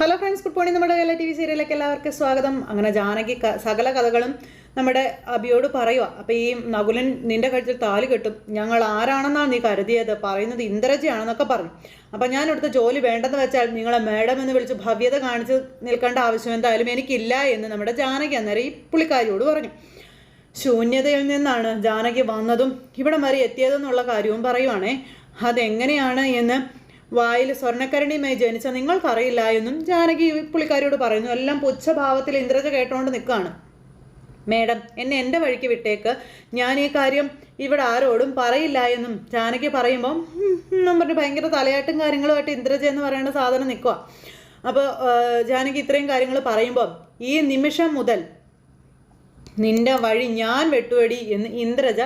Hello friends good morning നമ്മുടെ Kerala T V സീരിയലിലേക്ക് എല്ലാവർക്കും സ്വാഗതം. അങ്ങനെ ജാനകി സകല കഥകളും നമ്മുടെ അബിയോട് പറയുക അപ്പം ഈ നകുലൻ നിന്റെ കഴുത്തിൽ താലി കെട്ടും. ഞങ്ങൾ ആരാണെന്നാണ് നീ കരുതിയത്? പറയുന്നത് ഇന്ദ്രജിയാണെന്നൊക്കെ പറഞ്ഞു. അപ്പം ഞാൻ ഇവിടുത്തെ ജോലി വേണ്ടെന്ന് വെച്ചാൽ നിങ്ങളെ മേഡം എന്ന് വിളിച്ച് ഭവ്യത കാണിച്ച് നിൽക്കേണ്ട ആവശ്യം എന്തായാലും എനിക്കില്ല എന്ന് നമ്മുടെ ജാനകി അന്നേരം ഈ പുള്ളിക്കാരിയോട് പറഞ്ഞു. ശൂന്യതയിൽ നിന്നാണ് ജാനകി വന്നതും ഇവിടെ വരെ എത്തിയതെന്നുള്ള കാര്യവും പറയുവാണേ. അതെങ്ങനെയാണ് എന്ന് വായിൽ സ്വർണക്കരണിയുമായി ജനിച്ച നിങ്ങൾക്കറിയില്ല എന്നും ജാനകി പുള്ളിക്കാരിയോട് പറയുന്നു. എല്ലാം പുച്ഛഭാവത്തിൽ ഇന്ദ്രജ കേട്ടോണ്ട് നിൽക്കുകയാണ് മേഡം എന്നെ എന്റെ വഴിക്ക് വിട്ടേക്ക്. ഞാൻ ഈ കാര്യം ഇവിടെ ആരോടും പറയില്ല എന്നും ജാനകി പറയുമ്പം നമ്മുടെ ഉം" എന്നും പറഞ്ഞ് ഭയങ്കര തലയാട്ടും കാര്യങ്ങളുമായിട്ട് ഇന്ദ്രജ എന്ന് പറയുന്ന സാധനം നിൽക്കുക അപ്പോൾ ജാനകി ഇത്രയും കാര്യങ്ങൾ പറയുമ്പോൾ ഈ നിമിഷം മുതൽ നിന്റെ വഴി ഞാൻ വെട്ടുവടി എന്ന് ഇന്ദ്രജ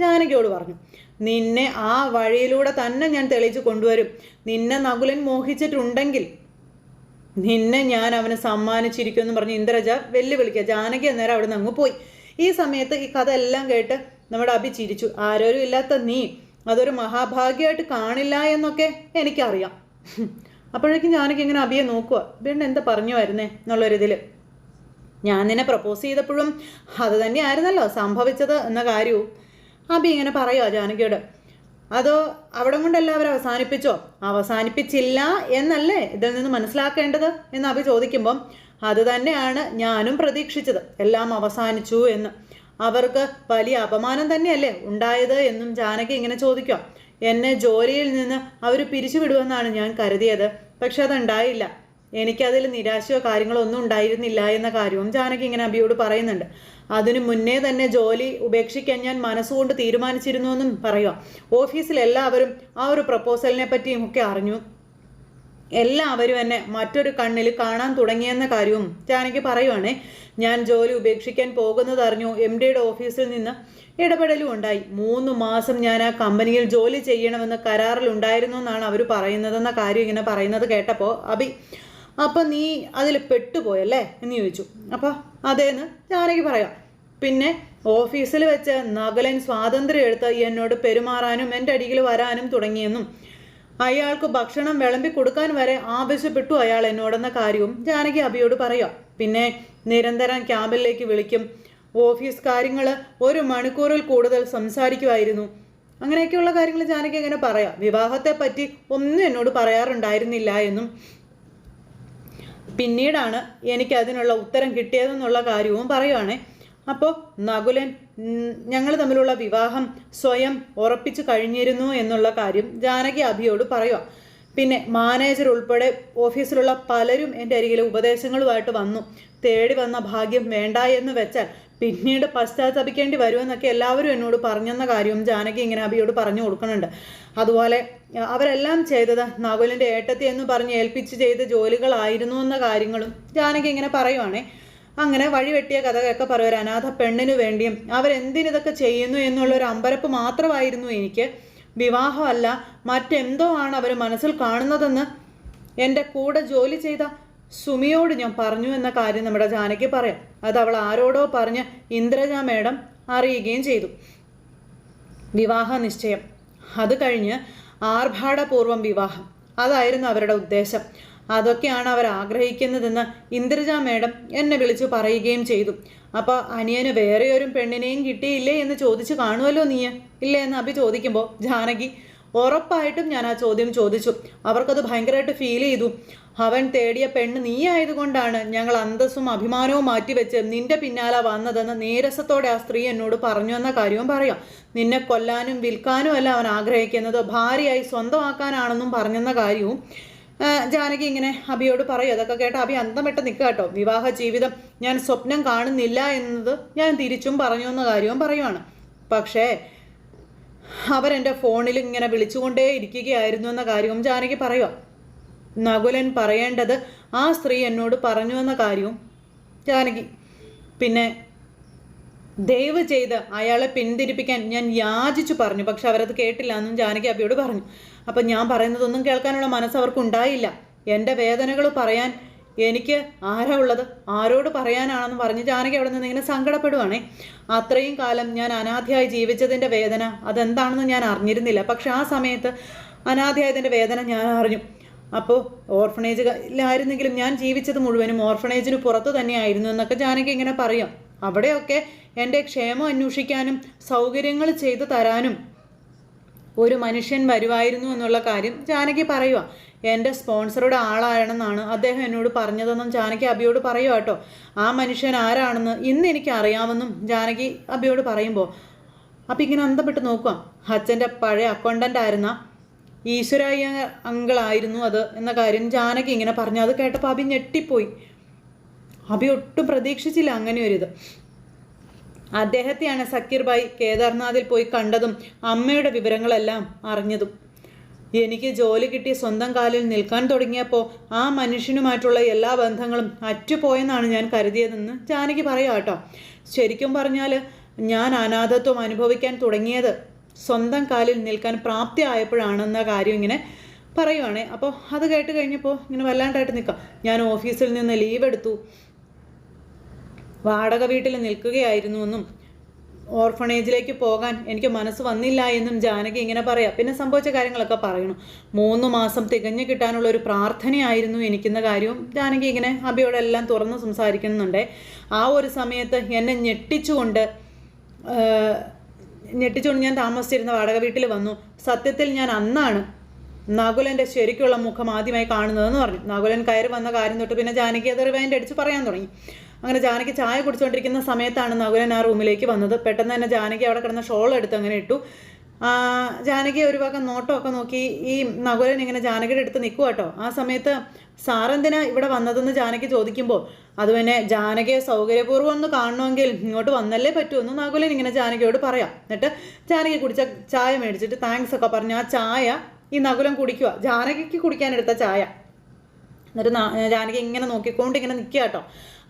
ജാനകിയോട് പറഞ്ഞു നിന്നെ ആ വഴിയിലൂടെ തന്നെ ഞാൻ തെളിയിച്ചു കൊണ്ടുവരും. നിന്നെ നകുലൻ മോഹിച്ചിട്ടുണ്ടെങ്കിൽ നിന്നെ ഞാൻ അവന് സമ്മാനിച്ചിരിക്കുമെന്ന് പറഞ്ഞ് ഇന്ദ്രജ വെല്ലുവിളിക്കുക. ജാനകി അന്നേരം അവിടെ നിന്ന് അങ്ങ് പോയി. ഈ സമയത്ത് ഈ കഥ എല്ലാം കേട്ട് നമ്മുടെ അഭി ചിരിച്ചു. ആരോരും ഇല്ലാത്ത നീ അതൊരു മഹാഭാഗ്യമായിട്ട് കാണില്ല എന്നൊക്കെ എനിക്കറിയാം. അപ്പോഴേക്കും ഞാനൊക്കെ ഇങ്ങനെ അഭിയെ നോക്കുക വീണ്ടും എന്താ പറഞ്ഞു വരുന്നേ? എന്നുള്ളൊരിതിൽ ഞാൻ നിന്നെ പ്രപ്പോസ് ചെയ്തപ്പോഴും അത് തന്നെ തന്നെയായിരുന്നല്ലോ. സംഭവിച്ചത് എന്ന കാര്യവും അബി ഇങ്ങനെ പറയോ ജാനകിയോട്? അതോ അവിടെ കൊണ്ട് അവസാനിപ്പിച്ചോ? അവസാനിപ്പിച്ചില്ല എന്നല്ലേ ഇതിൽ നിന്ന് മനസ്സിലാക്കേണ്ടത്? എന്ന് അബി ചോദിക്കുമ്പം അത് തന്നെയാണ് ഞാനും പ്രതീക്ഷിച്ചത്. എല്ലാം അവസാനിച്ചു എന്ന്. അവർക്ക് വലിയ അപമാനം തന്നെയല്ലേ ഉണ്ടായത്? എന്നും ജാനകി ഇങ്ങനെ ചോദിക്കുക എന്നെ ജോലിയിൽ നിന്ന് അവർ പിരിച്ചുവിടുമെന്നാണ് ഞാൻ കരുതിയത്. പക്ഷെ അതുണ്ടായില്ല. എനിക്കതിൽ നിരാശയോ കാര്യങ്ങളോ ഒന്നും ഉണ്ടായിരുന്നില്ല എന്ന കാര്യവും ജാനകി ഇങ്ങനെ അബിയോട് പറയുന്നുണ്ട്. അതിനു മുന്നേ തന്നെ ജോലി ഉപേക്ഷിക്കാൻ ഞാൻ മനസ്സുകൊണ്ട് തീരുമാനിച്ചിരുന്നു എന്നും പറയുക. ഓഫീസിൽ എല്ലാവരും ആ ഒരു പ്രപ്പോസലിനെ പറ്റിയും ഒക്കെ അറിഞ്ഞു. എല്ലാവരും എന്നെ മറ്റൊരു കണ്ണിൽ കാണാൻ തുടങ്ങിയെന്ന കാര്യവും ജാനകി പറയുവാണേ ഞാൻ ജോലി ഉപേക്ഷിക്കാൻ പോകുന്നത് അറിഞ്ഞു എം ഡിയുടെ ഓഫീസിൽ നിന്ന് ഇടപെടലും ഉണ്ടായി. മൂന്ന് മാസം ഞാൻ ആ കമ്പനിയിൽ ജോലി ചെയ്യണമെന്ന് കരാറിലുണ്ടായിരുന്നു എന്നാണ് അവർ പറയുന്നതെന്ന കാര്യം ഇങ്ങനെ പറയുന്നത് കേട്ടപ്പോൾ അബി അപ്പം നീ അതിൽ പെട്ടുപോയല്ലേ? എന്ന് ചോദിച്ചു. അപ്പോൾ അതേന്ന് ജാനകി പറയാം. പിന്നെ ഓഫീസിൽ വെച്ച് നഗലൻ സ്വാതന്ത്ര്യം എടുത്ത് എന്നോട് പെരുമാറാനും എന്റെ അടിയിൽ വരാനും തുടങ്ങിയെന്നും അയാൾക്ക് ഭക്ഷണം വിളമ്പി കൊടുക്കാൻ വരെ ആവശ്യപ്പെട്ടു അയാൾ എന്നോടെന്ന കാര്യവും ജാനകി അബിയോട് പറയാം. പിന്നെ നിരന്തരം ക്യാമ്പിലേക്ക് വിളിക്കും. ഓഫീസ് കാര്യങ്ങൾ ഒരു മണിക്കൂറിൽ കൂടുതൽ സംസാരിക്കുമായിരുന്നു. അങ്ങനെയൊക്കെയുള്ള കാര്യങ്ങൾ ജാനകി എങ്ങനെ പറയാം. വിവാഹത്തെ പറ്റി ഒന്നും എന്നോട് പറയാറുണ്ടായിരുന്നില്ല എന്നും പിന്നീടാണ് എനിക്ക് അതിനുള്ള ഉത്തരം കിട്ടിയതെന്നുള്ള കാര്യവും പറയുവാണേ. അപ്പോൾ നകുലൻ ഞങ്ങൾ തമ്മിലുള്ള വിവാഹം സ്വയം ഉറപ്പിച്ചു കഴിഞ്ഞിരുന്നു എന്നുള്ള കാര്യം ജാനകി അഭിയോട് പറയുക പിന്നെ മാനേജർ ഉൾപ്പെടെ ഓഫീസിലുള്ള പലരും എന്റെ അരികിലെ ഉപദേശങ്ങളുമായിട്ട് വന്നു. തേടി വന്ന ഭാഗ്യം വേണ്ട എന്ന് വെച്ചാൽ പിന്നീട് പശ്ചാത്തപിക്കേണ്ടി വരുമെന്നൊക്കെ എല്ലാവരും എന്നോട് പറഞ്ഞെന്ന കാര്യവും ജാനകി ഇങ്ങനെ അബിയോട് പറഞ്ഞു കൊടുക്കുന്നുണ്ട്. അതുപോലെ അവരെല്ലാം ചെയ്തത് നകുലിന്റെ ഏട്ടത്തി എന്ന് പറഞ്ഞ് ഏൽപ്പിച്ച് ചെയ്ത ജോലികളായിരുന്നു എന്ന കാര്യങ്ങളും ജാനകി ഇങ്ങനെ പറയുവാണേ. അങ്ങനെ വഴിവെട്ടിയ കഥയൊക്കെ പറയും ഒരു അനാഥ പെണ്ണിനു വേണ്ടിയും അവരെന്തിനിതൊക്കെ ചെയ്യുന്നു എന്നുള്ളൊരു അമ്പരപ്പ് മാത്രമായിരുന്നു എനിക്ക്. വിവാഹമല്ല മറ്റെന്തോ ആണ് അവർ മനസ്സിൽ കാണുന്നതെന്ന് എന്റെ കൂടെ ജോലി ചെയ്ത സുമിയോട് ഞാൻ പറഞ്ഞു എന്ന കാര്യം നമ്മുടെ ജാനകി പറയാം. അത് അവൾ ആരോടോ പറഞ്ഞ് ഇന്ദ്രജ മേഡം അറിയുകയും ചെയ്തു. വിവാഹ നിശ്ചയം. അത് കഴിഞ്ഞ് ആർഭാടപൂർവം വിവാഹം. അതായിരുന്നു അവരുടെ ഉദ്ദേശം. അതൊക്കെയാണ് അവർ ആഗ്രഹിക്കുന്നതെന്ന് ഇന്ദ്രജ മേഡം എന്നെ വിളിച്ചു പറയുകയും ചെയ്തു. അപ്പോൾ അനിയന് വേറെ ഒരു പെണ്ണിനെയും കിട്ടിയില്ലേ എന്ന് ചോദിച്ചു കാണുമല്ലോ നീ ഇല്ലേ എന്ന് അഭി ചോദിക്കുമ്പോൾ ജാനകി ഉറപ്പായിട്ടും ഞാൻ ആ ചോദ്യം ചോദിച്ചു. അവർക്കത് ഭയങ്കരമായിട്ട് ഫീൽ ചെയ്തു. അവൻ തേടിയ പെണ്ണ് നീ ആയതുകൊണ്ടാണ് ഞങ്ങൾ അന്തസ്സും അഭിമാനവും മാറ്റിവെച്ച് നിന്റെ പിന്നാലെ വന്നതെന്ന് നീരസത്തോടെ ആ സ്ത്രീ എന്നോട് പറഞ്ഞു എന്ന കാര്യവും പറയാം. നിന്നെ കൊല്ലാനും വിൽക്കാനും അല്ല അവൻ ആഗ്രഹിക്കുന്നത്. ഭാര്യയായി സ്വന്തമാക്കാനാണെന്നും പറഞ്ഞെന്ന കാര്യവും ജാനകി ഇങ്ങനെ അബിയോട് പറയും. അതൊക്കെ കേട്ട അബി അന്തം വിട്ട് നിൽക്കുക കേട്ടോ. വിവാഹ ജീവിതം ഞാൻ സ്വപ്നം കാണുന്നില്ല എന്നത് ഞാൻ തിരിച്ചും പറഞ്ഞു എന്ന കാര്യവും പറയുവാണ്. പക്ഷേ അവരെന്റെ ഫോണിൽ ഇങ്ങനെ വിളിച്ചുകൊണ്ടേ ഇരിക്കുകയായിരുന്നു എന്ന കാര്യവും ജാനകി പറയുക നകുലൻ പറയേണ്ടത് ആ സ്ത്രീ എന്നോട് പറഞ്ഞു എന്ന കാര്യവും ജാനകി. പിന്നെ ദയവ് ചെയ്ത് അയാളെ പിന്തിരിപ്പിക്കാൻ ഞാൻ യാചിച്ചു പറഞ്ഞു പക്ഷെ അവരത് കേട്ടില്ല എന്നും ജാനകി അബിയോട് പറഞ്ഞു. അപ്പം ഞാൻ പറയുന്നതൊന്നും കേൾക്കാനുള്ള മനസ്സ് അവർക്കുണ്ടായില്ല എന്റെ വേദനകൾ പറയാൻ എനിക്ക് ആരാ ഉള്ളത്? ആരോട് പറയാനാണെന്ന് പറഞ്ഞ് ജാനകി അവിടെ നിന്ന് ഇങ്ങനെ സങ്കടപ്പെടുവാണേ. അത്രയും കാലം ഞാൻ അനാഥയായി ജീവിച്ചതിന്റെ വേദന അതെന്താണെന്ന് ഞാൻ അറിഞ്ഞിരുന്നില്ല. പക്ഷെ ആ സമയത്ത് അനാഥയായതിന്റെ വേദന ഞാൻ അറിഞ്ഞു. അപ്പോൾ ഓർഫണേജിലായിരുന്നെങ്കിലും ഞാൻ ജീവിച്ചത് മുഴുവനും ഓർഫണേജിന് പുറത്ത് തന്നെയായിരുന്നു എന്നൊക്കെ ജാനകി ഇങ്ങനെ പറയാം. അവിടെയൊക്കെ എന്റെ ക്ഷേമം അന്വേഷിക്കാനും സൗകര്യങ്ങൾ ചെയ്തു തരാനും ഒരു മനുഷ്യൻ വരുമായിരുന്നു എന്നുള്ള കാര്യം ജാനകി പറയുക എന്റെ സ്പോൺസറുടെ ആളാണെന്നാണ് അദ്ദേഹം എന്നോട് പറഞ്ഞതെന്നും ജാനകി അബിയോട് പറയുക കേട്ടോ. ആ മനുഷ്യൻ ആരാണെന്ന് ഇന്ന് എനിക്ക് അറിയാമെന്നും ജാനകി അബിയോട് പറയുമ്പോൾ അപ്പം ഇങ്ങനെ അന്തപ്പെട്ട് നോക്കുക അച്ഛന്റെ പഴയ അക്കൗണ്ടന്റ് ആയിരുന്ന ഈശ്വരായ അങ്കിളായിരുന്നു അത് എന്ന കാര്യം ജാനകി ഇങ്ങനെ പറഞ്ഞു. അത് കേട്ടപ്പോൾ അബി ഞെട്ടിപ്പോയി. അബി ഒട്ടും പ്രതീക്ഷിച്ചില്ല അങ്ങനെ ഒരിത് അദ്ദേഹത്തെയാണ് സക്കീർ ഭായ് കേദാർനാഥിൽ പോയി കണ്ടതും അമ്മയുടെ വിവരങ്ങളെല്ലാം അറിഞ്ഞതും. എനിക്ക് ജോലി കിട്ടി സ്വന്തം കാലിൽ നിൽക്കാൻ തുടങ്ങിയപ്പോൾ ആ മനുഷ്യനുമായിട്ടുള്ള എല്ലാ ബന്ധങ്ങളും അറ്റുപോയെന്നാണ് ഞാൻ കരുതിയതെന്ന് ജാനകി പറയാം കേട്ടോ. ശരിക്കും പറഞ്ഞാൽ ഞാൻ അനാഥത്വം അനുഭവിക്കാൻ തുടങ്ങിയത് സ്വന്തം കാലിൽ നിൽക്കാൻ പ്രാപ്തി പ്രാപ്തിയായപ്പോഴാണെന്ന കാര്യം ഇങ്ങനെ പറയുവാണേ. അപ്പോൾ അത് കേട്ട് കഴിഞ്ഞപ്പോൾ ഇങ്ങനെ വല്ലാണ്ടായിട്ട് നിൽക്കാം ഞാൻ ഓഫീസിൽ നിന്ന് ലീവ് എടുത്തു വാടക വീട്ടിൽ നിൽക്കുകയായിരുന്നു എന്നും ഓർഫണേജിലേക്ക് പോകാൻ എനിക്ക് മനസ്സ് വന്നില്ല എന്നും ജാനകി ഇങ്ങനെ പറയാം. പിന്നെ സംഭവിച്ച കാര്യങ്ങളൊക്കെ പറയണം. മൂന്ന് മാസം തികഞ്ഞു കിട്ടാനുള്ള ഒരു പ്രാർത്ഥനയായിരുന്നു എനിക്കെന്ന കാര്യവും. ജാനകി ഇങ്ങനെ അബിയോടെല്ലാം തുറന്ന് സംസാരിക്കുന്നുണ്ട്. ആ ഒരു സമയത്ത് എന്നെ ഞെട്ടിച്ചുകൊണ്ട് ഞെട്ടിച്ചുകൊണ്ട് ഞാൻ താമസിച്ചിരുന്ന വാടക വീട്ടിൽ വന്നു. സത്യത്തിൽ ഞാൻ അന്നാണ് നകുലന്റെ ശരിക്കുള്ള മുഖം ആദ്യമായി കാണുന്നതെന്ന് പറഞ്ഞു. നകുലൻ കയറി വന്ന കാര്യം തൊട്ട് പിന്നെ ജാനകി അത് റിവൈൻഡ് അടിച്ച് പറയാൻ തുടങ്ങി. അങ്ങനെ ജാനകി ചായ കുടിച്ചുകൊണ്ടിരിക്കുന്ന സമയത്താണ് നകുലൻ ആ റൂമിലേക്ക് വന്നത്. പെട്ടെന്ന് തന്നെ ജാനകി അവിടെ കിടന്ന ഷോൾ എടുത്ത് അങ്ങനെ ഇട്ടു. ജാനകി ഒരു ഭാഗം നോട്ടമൊക്കെ നോക്കി ഈ നകുലൻ ഇങ്ങനെ ജാനകിയുടെ അടുത്ത് നിൽക്കുക കേട്ടോ. ആ സമയത്ത് സാറെന്തിനാ ഇവിടെ വന്നതെന്ന് ജാനകി ചോദിക്കുമ്പോൾ അത് പിന്നെ ജാനകിയെ സൗകര്യപൂർവം ഒന്ന് കാണണമെങ്കിൽ ഇങ്ങോട്ട് വന്നല്ലേ പറ്റുമെന്ന് നകുലൻ ഇങ്ങനെ ജാനകിയോട് പറയാം. എന്നിട്ട് ജാനകി കുടിച്ച ചായ മേടിച്ചിട്ട് താങ്ക്സ് ഒക്കെ പറഞ്ഞ് ആ ചായ ഈ നകുലം കുടിക്കുക ജാനകിക്ക് കുടിക്കാനെടുത്ത ചായ. എന്നിട്ട് ജാനകി ഇങ്ങനെ നോക്കിക്കൊണ്ട് ഇങ്ങനെ നിൽക്കുക കേട്ടോ.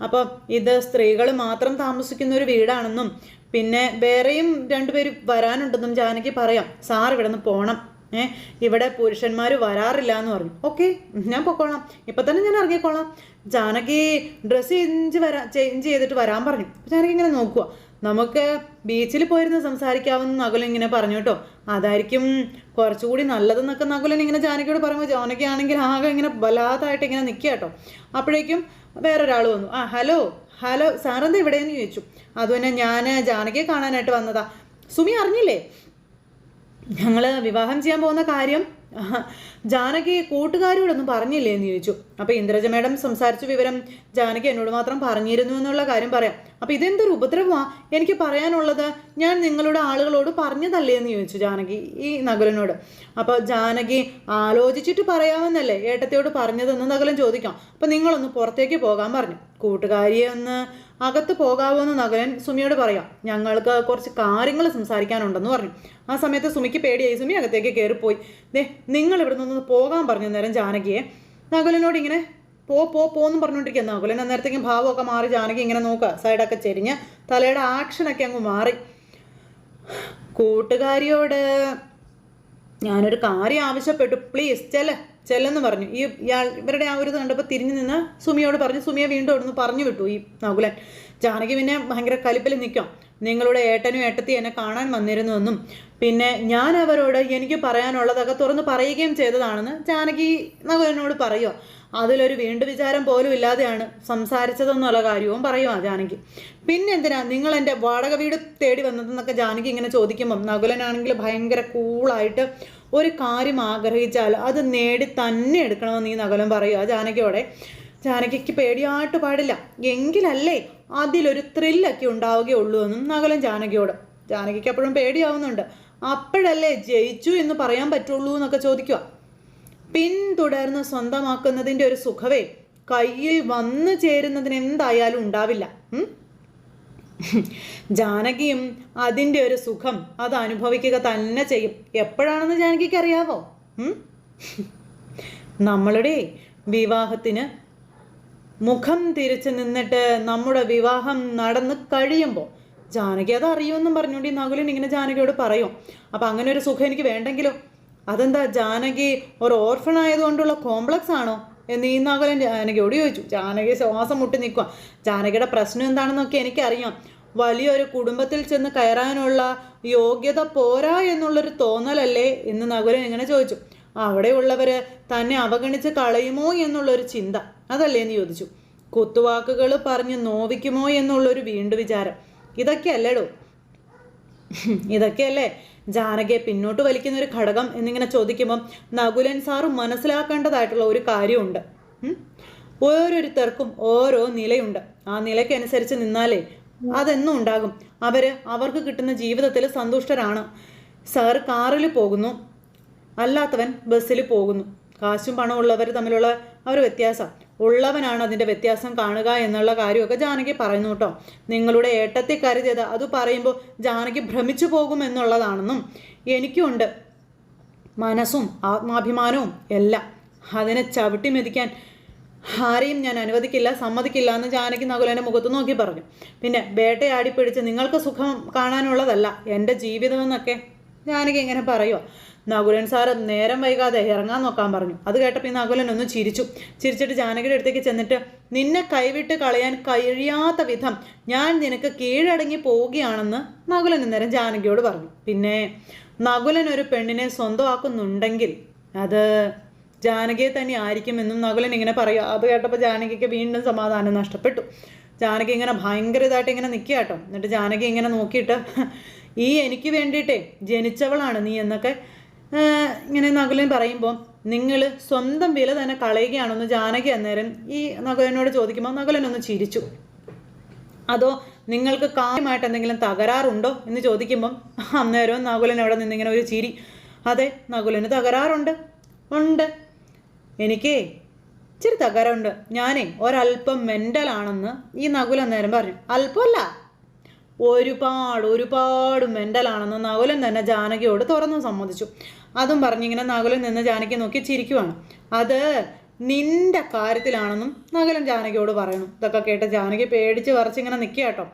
അപ്പോൾ ഇത് സ്ത്രീകൾ മാത്രം താമസിക്കുന്ന ഒരു വീടാണെന്നും പിന്നെ വേറെയും രണ്ടുപേര് വരാനുണ്ടെന്നും ജാനകി പറയാം. സാർ ഇവിടെ നിന്ന് പോകണം ഏ ഇവിടെ പുരുഷന്മാർ വരാറില്ല എന്ന് പറഞ്ഞു. ഓക്കെ ഞാൻ പൊക്കോളാം. ഇപ്പം തന്നെ ഞാൻ ഇറങ്ങിക്കോളാം. ജാനകി ഡ്രസ്സ് ചേഞ്ച് വരാ ചേഞ്ച് ചെയ്തിട്ട് വരാൻ പറഞ്ഞു. ജാനകി ഇങ്ങനെ നോക്കുക നമുക്ക് ബീച്ചിൽ പോയിരുന്ന് സംസാരിക്കാവുന്ന നകുലൻ ഇങ്ങനെ പറഞ്ഞു കേട്ടോ. അതായിരിക്കും കുറച്ചുകൂടി നല്ലതെന്നൊക്കെ നകുലൻ ഇങ്ങനെ ജാനകിയോട് പറയുമ്പോൾ ജാനകി ആണെങ്കിൽ ആകെ ഇങ്ങനെ ബലാതായിട്ട് ഇങ്ങനെ നിൽക്കുക കേട്ടോ. അപ്പോഴേക്കും വേറൊരാൾ വന്നു. ആ ഹലോ ഹലോ സാറെന്താ ഇവിടെയെന്ന് ചോദിച്ചു. അതുതന്നെ ഞാൻ ജാനകിയെ കാണാനായിട്ട് വന്നതാ. സുമി അറിഞ്ഞില്ലേ? ഞങ്ങൾ വിവാഹം ചെയ്യാൻ പോകുന്ന കാര്യം ജാനകി കൂട്ടുകാരോടൊന്നും പറഞ്ഞില്ലേ എന്ന് ചോദിച്ചു. അപ്പോൾ ഇന്ദ്രജ മേഡം സംസാരിച്ച വിവരം ജാനകി എന്നോട് മാത്രം പറഞ്ഞിരുന്നു എന്നുള്ള കാര്യം പറയാം. അപ്പോൾ ഇതെന്തൊരു ഉപദ്രവമാ? എനിക്ക് പറയാനുള്ളത് ഞാൻ നിങ്ങളുടെ ആളുകളോട് പറഞ്ഞതല്ലേ എന്ന് ചോദിച്ചു ജാനകി ഈ നഗലനോട് അപ്പോൾ ജാനകി ആലോചിച്ചിട്ട് പറയാമെന്നല്ലേ ഏട്ടത്തിയോട് പറഞ്ഞതെന്ന് നകുലൻ ചോദിക്കാം. അപ്പോൾ നിങ്ങളൊന്ന് പുറത്തേക്ക് പോകാൻ പറഞ്ഞു. കൂട്ടുകാരിയെ ഒന്ന് അകത്ത് പോകാവോ എന്ന് നഗരൻ സുമിയോട് പറയാം ഞങ്ങൾക്ക് കുറച്ച് കാര്യങ്ങൾ സംസാരിക്കാനുണ്ടെന്ന് പറഞ്ഞു. ആ സമയത്ത് സുമിക്ക് പേടിയായി സുമി അകത്തേക്ക് കയറിപ്പോയി ദേ നിങ്ങൾ ഇവിടെ നിന്ന് പോകാൻ പറഞ്ഞു നേരം ജാനകിയെ. നകുലനോട് ഇങ്ങനെ പോ പോ പോന്നും പറഞ്ഞുകൊണ്ടിരിക്കുക നകുലൻ അന്നേരത്തേക്കും ഭാവമൊക്കെ മാറി ജാനകി ഇങ്ങനെ നോക്കുക സൈഡൊക്കെ ചെരിഞ്ഞ് തലയുടെ ആക്ഷനൊക്കെ അങ്ങ് മാറി. കൂട്ടുകാരിയോട് ഞാനൊരു കാര്യം ആവശ്യപ്പെട്ടു. പ്ലീസ് ചെല്ല. ചെല്ലെന്ന് പറഞ്ഞു. ഈ ഇയാൾ ഇവരുടെ ആ ഒരു കണ്ടപ്പോൾ തിരിഞ്ഞു നിന്ന് സുമിയോട് പറഞ്ഞു സുമിയെ വീണ്ടും അവിടുന്ന് പറഞ്ഞു വിട്ടു ഈ നകുലൻ. ജാനകി പിന്നെ ഭയങ്കര കലിപ്പിൽ നിൽക്കാം. നിങ്ങളുടെ ഏട്ടനും ഏട്ടത്തി എന്നെ കാണാൻ വന്നിരുന്നുവെന്നും പിന്നെ ഞാൻ അവരോട് എനിക്ക് പറയാനുള്ളതൊക്കെ തുറന്ന് പറയുകയും ചെയ്തതാണെന്ന് ജാനകി നകുലനോട് പറയുമോ അതിലൊരു വീണ്ടു വിചാരം പോലും ഇല്ലാതെയാണ് സംസാരിച്ചതെന്നുള്ള കാര്യവും പറയുക ജാനകി. പിന്നെന്തിനാ നിങ്ങൾ എന്റെ വാടക വീട് തേടി വന്നതെന്നൊക്കെ ജാനകി ഇങ്ങനെ ചോദിക്കുമ്പം നകുലനാണെങ്കിൽ ഭയങ്കര കൂളായിട്ട് ഒരു കാര്യം ആഗ്രഹിച്ചാൽ അത് നേടി തന്നെ എടുക്കണമെന്ന് ഈ നഗലം പറയുക. ജാനകിയോടെ. ജാനകിക്ക് പേടിയായിട്ട് പാടില്ല. എങ്കിലല്ലേ അതിലൊരു ത്രില്ലൊക്കെ ഉണ്ടാവുകയുള്ളൂ എന്നും നഗലം ജാനകിയോട്. ജാനകിക്ക് അപ്പോഴും പേടിയാവുന്നുണ്ട്. അപ്പോഴല്ലേ ജയിച്ചു എന്ന് പറയാൻ പറ്റുള്ളൂ എന്നൊക്കെ ചോദിക്കുക. പിന്തുടർന്ന് സ്വന്തമാക്കുന്നതിന്റെ ഒരു സുഖവേ. കയ്യിൽ വന്നു ചേരുന്നതിന് എന്തായാലും ഉണ്ടാവില്ല. ജാനകിയും അതിന്റെ ഒരു സുഖം അത് അനുഭവിക്കുക തന്നെ ചെയ്യും. എപ്പോഴാണെന്ന് ജാനകിക്ക് അറിയാവോ? നമ്മളുടെ വിവാഹത്തിന് മുഖം തിരിച്ചു നിന്നിട്ട് നമ്മുടെ വിവാഹം നടന്ന് കഴിയുമ്പോൾ ജാനകി അത് അറിയുമെന്നും പറഞ്ഞുകൊണ്ട് ഈ നകുലൻ ഇങ്ങനെ ജാനകിയോട് പറയും. അപ്പം അങ്ങനെ ഒരു സുഖം എനിക്ക് വേണ്ടെങ്കിലോ? അതെന്താ ജാനകി ഒരു ഓർഫൺ ആയതുകൊണ്ടുള്ള കോംപ്ലക്സ് ആണോ? എന്ന് ഈ ജാനകിയോട് ചോദിച്ചു. ജാനകി ശ്വാസം മുട്ടി നിൽക്കുക ജാനകിയുടെ പ്രശ്നം എന്താണെന്നൊക്കെ എനിക്കറിയാം. വലിയൊരു കുടുംബത്തിൽ ചെന്ന് കയറാനുള്ള യോഗ്യത പോരാ എന്നുള്ളൊരു തോന്നലല്ലേ? എന്ന് നകുലൻ ഇങ്ങനെ ചോദിച്ചു. അവിടെയുള്ളവർ തന്നെ അവഗണിച്ച് കളയുമോ എന്നുള്ളൊരു ചിന്ത. അതല്ലേ എന്ന് ചോദിച്ചു. കുത്തുവാക്കുകൾ പറഞ്ഞ് നോവിക്കുമോ എന്നുള്ളൊരു വീണ്ടു വിചാരം. ഇതൊക്കെയല്ലേടോ? ഇതൊക്കെയല്ലേ? ജാനകിയെ പിന്നോട്ട് വലിക്കുന്ന ഒരു ഘടകം എന്നിങ്ങനെ ചോദിക്കുമ്പം നകുലൻ സാറ് മനസ്സിലാക്കേണ്ടതായിട്ടുള്ള ഒരു കാര്യമുണ്ട്. ഓരോരുത്തർക്കും ഓരോ നിലയുണ്ട്. ആ നിലയ്ക്കനുസരിച്ച് നിന്നാലേ അതെന്നും ഉണ്ടാകും. അവർ അവർക്ക് കിട്ടുന്ന ജീവിതത്തിൽ സന്തുഷ്ടരാണ്. സാർ കാറിൽ പോകുന്നു. അല്ലാത്തവൻ ബസ്സിൽ പോകുന്നു. കാശും പണമുള്ളവർ തമ്മിലുള്ള ആ ഒരു വ്യത്യാസം. ഉള്ളവനാണ് അതിന്റെ വ്യത്യാസം കാണുക എന്നുള്ള കാര്യമൊക്കെ ജാനകി പറയുന്നു കേട്ടോ. നിങ്ങളുടെ ഏട്ടത്തെ കരുതിയത് അത് പറയുമ്പോൾ ജാനകി ഭ്രമിച്ചു പോകും എന്നുള്ളതാണെന്നും എനിക്കുമുണ്ട് മനസ്സും ആത്മാഭിമാനവും എല്ലാം. അതിനെ ചവിട്ടി മെതിക്കാൻ ആരെയും ഞാൻ അനുവദിക്കില്ല സമ്മതിക്കില്ല എന്ന് ജാനകി നകുലന്റെ മുഖത്ത് നോക്കി പറഞ്ഞു. പിന്നെ വേട്ടയാടി പിടിച്ച് നിങ്ങൾക്ക് സുഖം കാണാനുള്ളതല്ല എന്റെ ജീവിതമെന്നൊക്കെ ജാനകി ഇങ്ങനെ പറയുമോ നകുലൻ സാറ് നേരം വൈകാതെ ഇറങ്ങാൻ നോക്കാൻ പറഞ്ഞു. അത് കേട്ടപ്പോൾ ഈ നകുലൻ ഒന്ന് ചിരിച്ചു. ചിരിച്ചിട്ട് ജാനകിയുടെ അടുത്തേക്ക് ചെന്നിട്ട് നിന്നെ കൈവിട്ട് കളയാൻ കഴിയാത്ത വിധം ഞാൻ നിനക്ക് കീഴടങ്ങി പോവുകയാണെന്ന് നകുലൻ നേരം ജാനകിയോട് പറഞ്ഞു. പിന്നെ നകുലൻ ഒരു പെണ്ണിനെ സ്വന്തമാക്കുന്നുണ്ടെങ്കിൽ അത് ജാനകിയെ തന്നെ ആയിരിക്കുമെന്നും നകുലൻ ഇങ്ങനെ പറയുക അത് കേട്ടപ്പോൾ ജാനകിക്ക് വീണ്ടും സമാധാനം നഷ്ടപ്പെട്ടു. ജാനകി ഇങ്ങനെ ഭയങ്കര ഇതായിട്ട് ഇങ്ങനെ നിൽക്കുക കേട്ടോ. എന്നിട്ട് ജാനകി ഇങ്ങനെ നോക്കിയിട്ട് ഈ എനിക്ക് വേണ്ടിയിട്ടേ ജനിച്ചവളാണ് നീ എന്നൊക്കെ ഇങ്ങനെ നകുലൻ പറയുമ്പോൾ നിങ്ങൾ സ്വന്തം വില തന്നെ കളയുകയാണെന്ന് ജാനകി അന്നേരം ഈ നകുലനോട് ചോദിക്കുമ്പോൾ നകുലൻ ഒന്ന് ചിരിച്ചു. അതോ നിങ്ങൾക്ക് കാര്യമായിട്ട് എന്തെങ്കിലും തകരാറുണ്ടോ? എന്ന് ചോദിക്കുമ്പം അന്നേരവും നകുലൻ അവിടെ നിന്നിങ്ങനെ ഒരു ചിരി. അതെ നകുലന് തകരാറുണ്ട്. ഉണ്ട്. എനിക്കേ ഇച്ചിരി തകരമുണ്ട് ഞാനേ ഒരല്പം മെന്റലാണെന്ന് ഈ നകുലൻ നേരം പറഞ്ഞു. അല്പമല്ല ഒരുപാട് ഒരുപാട് മെന്റലാണെന്ന് നകുലൻ തന്നെ ജാനകിയോട് തുറന്നു സമ്മതിച്ചു. അതും പറഞ്ഞിങ്ങനെ നകുലൻ നിന്ന് ജാനകി നോക്കി ചിരിക്കുവാണ്. അത് നിന്റെ കാര്യത്തിലാണെന്നും നകുലൻ ജാനകിയോട് പറയണം. ഇതൊക്കെ കേട്ട് ജാനകി പേടിച്ച് വരച്ചിങ്ങനെ നിൽക്കുക കേട്ടോ.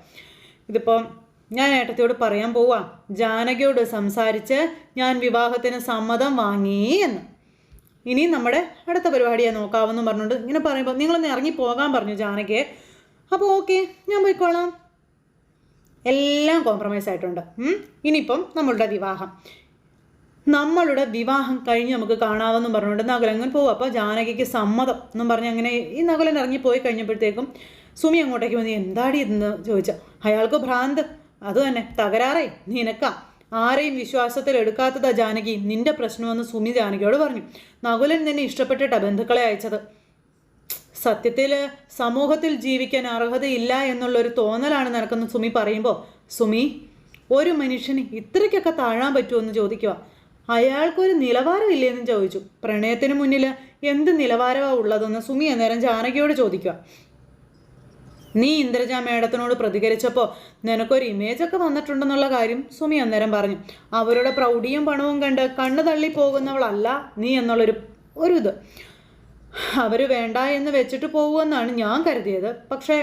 ഇതിപ്പം ഞാൻ ഏട്ടത്തിയോട് പറയാൻ പോവാ. ജാനകിയോട് സംസാരിച്ച് ഞാൻ വിവാഹത്തിന് സമ്മതം വാങ്ങി എന്ന്. ഇനി നമ്മുടെ അടുത്ത പരിപാടിയെ നോക്കാമെന്നും പറഞ്ഞുകൊണ്ട് ഇങ്ങനെ പറയുമ്പോൾ നിങ്ങളൊന്ന് ഇറങ്ങി പോകാൻ പറഞ്ഞു ജാനകിയെ. അപ്പോൾ ഓക്കെ ഞാൻ പോയിക്കോളാം. എല്ലാം കോംപ്രമൈസ് ആയിട്ടുണ്ട്. ഇനിയിപ്പം നമ്മളുടെ വിവാഹം. നമ്മളുടെ വിവാഹം കഴിഞ്ഞ് നമുക്ക് കാണാമെന്നും പറഞ്ഞുകൊണ്ട് നകുലങ്ങൻ പോകും അപ്പോൾ ജാനകിക്ക് സമ്മതം എന്നും പറഞ്ഞ് അങ്ങനെ ഈ നകുലൻ ഇറങ്ങി പോയി കഴിഞ്ഞപ്പോഴത്തേക്കും സുമി അങ്ങോട്ടേക്ക് വന്ന് എന്താടി എന്ന് ചോദിച്ചാൽ അയാൾക്ക് ഭ്രാന്ത്. അത് തന്നെ. തകരാറേ നിനക്കാ. ആരെയും വിശ്വാസത്തിൽ എടുക്കാത്തതാ ജാനകി. നിന്റെ പ്രശ്നമെന്ന് സുമി ജാനകിയോട് പറഞ്ഞു. നകുലൻ നിന്നെ ഇഷ്ടപ്പെട്ടിട്ടാ ബന്ധുക്കളെ അയച്ചത്. സത്യത്തിൽ സമൂഹത്തിൽ ജീവിക്കാൻ അർഹതയില്ല എന്നുള്ളൊരു തോന്നലാണ് നടക്കുന്ന സുമി പറയുമ്പോൾ സുമി ഒരു മനുഷ്യന് ഇത്രയ്ക്കൊക്കെ താഴാൻ പറ്റുമോ എന്ന് ചോദിക്കുക അയാൾക്കൊരു നിലവാരമില്ലേ എന്ന് ചോദിച്ചു. പ്രണയത്തിന് മുന്നിൽ എന്ത് നിലവാരമാണ് ഉള്ളതെന്ന് സുമി അന്നേരം ജാനകിയോട് ചോദിക്കുക നീ ഇന്ദ്രജ മേഡത്തിനോട് പ്രതികരിച്ചപ്പോൾ നിനക്കൊരു ഇമേജൊക്കെ വന്നിട്ടുണ്ടെന്നുള്ള കാര്യം സുമി അന്നേരം പറഞ്ഞു. അവരുടെ പ്രൗഢിയും പണവും കണ്ട് കണ്ണു തള്ളി പോകുന്നവളല്ല നീ എന്നുള്ളൊരു ഒരു ഇത്. അവർ വേണ്ട എന്ന് വെച്ചിട്ട് പോകുമെന്നാണ് ഞാൻ കരുതിയത്. പക്ഷേ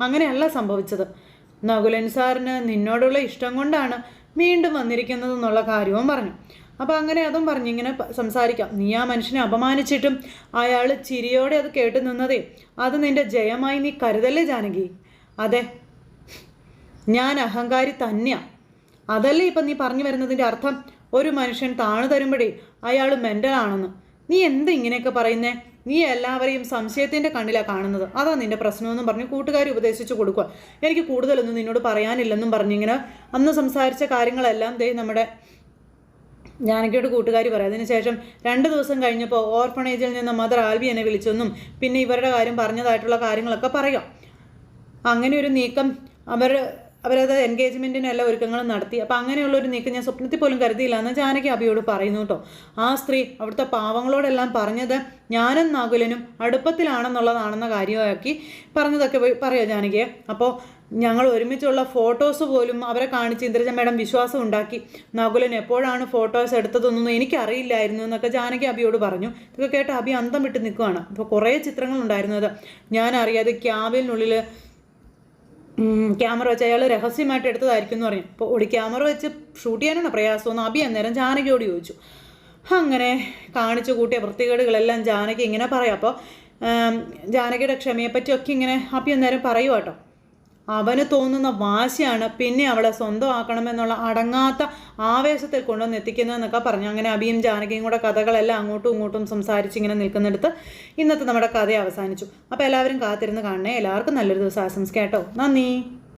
അങ്ങനെയല്ല സംഭവിച്ചത്. നകുലൻ സാറിന് നിന്നോടുള്ള ഇഷ്ടം കൊണ്ടാണ് വീണ്ടും വന്നിരിക്കുന്നത് എന്നുള്ള കാര്യവും പറഞ്ഞു. അപ്പോൾ അങ്ങനെ അതും പറഞ്ഞു ഇങ്ങനെ സംസാരിക്കാം. നീ ആ മനുഷ്യനെ അപമാനിച്ചിട്ടും അയാൾ ചിരിയോടെ അത് കേട്ട് നിന്നതേ അത് നിന്റെ ജയമായി നീ കരുതല്ലേ ജാനകി? അതെ ഞാൻ അഹങ്കാരി തന്നെയാ. അതല്ലേ ഇപ്പം നീ പറഞ്ഞു വരുന്നതിന്റെ അർത്ഥം? ഒരു മനുഷ്യൻ താണു തരുമ്പോഴേ അയാൾ മെന്റലാണെന്ന് നീ എന്താ ഇങ്ങനെയൊക്കെ പറയുന്നേ? നീ എല്ലാവരെയും സംശയത്തിന്റെ കണ്ണിലാണ് കാണുന്നത്. അതാ നിന്റെ പ്രശ്നമെന്നും പറഞ്ഞ് കൂട്ടുകാർ ഉപദേശിച്ചു കൊടുക്കുക എനിക്ക് കൂടുതലൊന്നും നിന്നോട് പറയാനില്ലെന്നും പറഞ്ഞിങ്ങനെ അന്ന് സംസാരിച്ച കാര്യങ്ങളെല്ലാം ദേ നമ്മുടെ ജാനകിയോട് കൂട്ടുകാരി പറയാം. അതിനുശേഷം രണ്ട് ദിവസം കഴിഞ്ഞപ്പോൾ ഓർഫണേജിൽ നിന്ന് മദർ ആൽബി എന്നെ വിളിച്ചെന്നും പിന്നെ ഇവരുടെ കാര്യം പറഞ്ഞതായിട്ടുള്ള കാര്യങ്ങളൊക്കെ പറയാം. അങ്ങനെ ഒരു നീക്കം അവർ അവരത് എൻഗേജ്മെന്റിനെല്ലാം ഒരുക്കങ്ങളും നടത്തി. അപ്പം അങ്ങനെയുള്ള ഒരു നീക്കം ഞാൻ സ്വപ്നത്തിൽ പോലും കരുതിയില്ല. എന്ന് ജാനകി അബിയോട് പറയുന്നു കേട്ടോ ആ സ്ത്രീ അവിടുത്തെ പാവങ്ങളോടെല്ലാം പറഞ്ഞത് ഞാനും നകുലനും അടുപ്പത്തിലാണെന്നുള്ളതാണെന്ന കാര്യമാക്കി പറഞ്ഞതൊക്കെ പോയി പറയാം ജാനകിയെ? അപ്പോൾ ഞങ്ങൾ ഒരുമിച്ചുള്ള ഫോട്ടോസ് പോലും അവരെ കാണിച്ച് ഇന്ദ്രജ മേഡം വിശ്വാസം ഉണ്ടാക്കി. നകുലൻ എപ്പോഴാണ് ഫോട്ടോസ് എടുത്തതെന്നൊന്നും എനിക്കറിയില്ലായിരുന്നു എന്നൊക്കെ ജാനകി അബിയോട് പറഞ്ഞു. ഇതൊക്കെ കേട്ട് അബി അന്തം വിട്ട് നിൽക്കുകയാണ് അപ്പോൾ കുറേ ചിത്രങ്ങളുണ്ടായിരുന്നത് ഞാൻ അറിയാതെ ക്യാബിനുള്ളിൽ ക്യാമറ വെച്ച് അയാൾ രഹസ്യമായിട്ട് എടുത്തതായിരിക്കും എന്ന് പറഞ്ഞു അപ്പോൾ ഒടി ക്യാമറ വെച്ച് ഷൂട്ട് ചെയ്യാനാണ് പ്രയാസമെന്ന് അബി അന്നേരം ജാനകിയോട് ചോദിച്ചു. അങ്ങനെ കാണിച്ചു കൂട്ടിയ വൃത്തികേടുകളെല്ലാം ജാനകി ഇങ്ങനെ പറയാം. അപ്പോൾ ജാനകിയുടെ ക്ഷമയെപ്പറ്റിയൊക്കെ ഇങ്ങനെ അബി അന്നേരം പറയുക കേട്ടോ അവന് തോന്നുന്ന വാശിയാണ് പിന്നെ അവളെ സ്വന്തമാക്കണമെന്നുള്ള അടങ്ങാത്ത ആവേശത്തിൽ കൊണ്ടുവന്ന് എത്തിക്കുന്നതെന്നൊക്കെ പറഞ്ഞു. അങ്ങനെ അബിയും ജാനകിയും കൂടെ കഥകളെല്ലാം അങ്ങോട്ടും ഇങ്ങോട്ടും സംസാരിച്ച് ഇങ്ങനെ നിൽക്കുന്നിടത്ത് ഇന്നത്തെ നമ്മുടെ കഥ അവസാനിച്ചു. അപ്പോൾ എല്ലാവരും കാത്തിരുന്ന് കാണണേ. എല്ലാവർക്കും നല്ലൊരു ദിവസം ആശംസിക്കാം കേട്ടോ. നന്ദി.